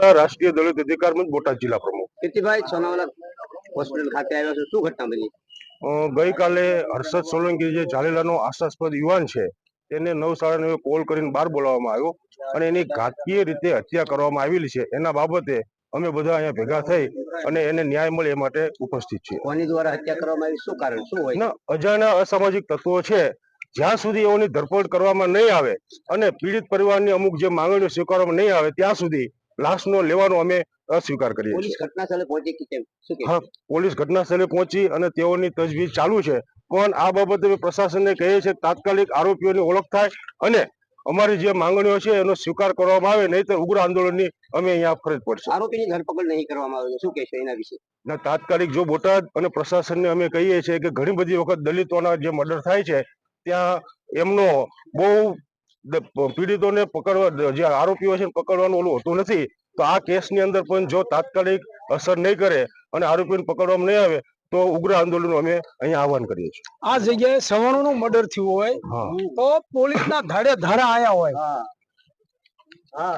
રાષ્ટ્રીય દલિત અધિકાર મંચ બોટાદ જિલ્લા પ્રમુખ. કીર્તિભાઈ સોનાવાલા હોસ્પિટલ ખાતે આવ્યા છે. શું ઘટના બની? ગઈકાલે હર્ષદ સોલંકી જે ઝાલેલાનો આશાસ્પદ યુવાન છે તેને નવ સાડા નવે કોલ કરીને બહાર બોલાવવામાં આવ્યો અને એની ઘાતકીય રીતે હત્યા કરવામાં આવેલી છે. એના બાબતે અમે બધા અહીંયા ભેગા થઈ અને એને ન્યાય મળે એ માટે ઉપસ્થિત છીએ. કોની દ્વારા હત્યા કરવામાં આવી? શું કારણ? શું હોય? ના અજાણ્યા અસામાજિક તત્વો છે. જ્યાં સુધી એઓની ધરપકડ કરવામાં નહીં આવે અને પીડિત પરિવારની અમુક જે માંગણીઓ સ્વીકારવામાં નહીં આવે ત્યાં સુધી લાશનો લેવાનો અમે અસ્વીકાર કરીએ છીએ. હા પોલીસ ઘટના સ્થળે પહોંચી અને તેઓની તજવીજ ચાલુ છે. પણ આ બાબતે અમે પ્રશાસનને કહીએ છીએ કે તાત્કાલિક આરોપીઓની ઓળખ થાય અને અમારી જે માંગણીઓ છે એનો સ્વીકાર કરવામાં આવે નહીં તો ઉગ્ર આંદોલનની અમે અહીંયા ફરજ પડશે. આરોપીની ધરપકડ નહીં કરવામાં આવે શું કહેશો એના વિશે? ના તાત્કાલિક જો બોટાદ અને પ્રશાસનને અમે કહીએ છીએ કે ઘણી બધી વખત દલિતોના જે મર્ડર થાય છે ત્યાં એમનો બહુ પીડિતોને પકડવા જે આરોપીઓ છે પકડવાનું ઓલું હોતું નથી તો આ કેસની અંદર પણ જો તાત્કાલિક અસર નહીં કરે અને આરોપીઓને પકડવામાં નહીં આવે તો ઉગ્ર આંદોલન અમે અહીંયા આહવાન કરીએ છીએ. આ જગ્યાએ સવર્ણનું મર્ડર થયું હોય તો પોલીસ ના ધાડે ધારા આયા હોય. હા. હા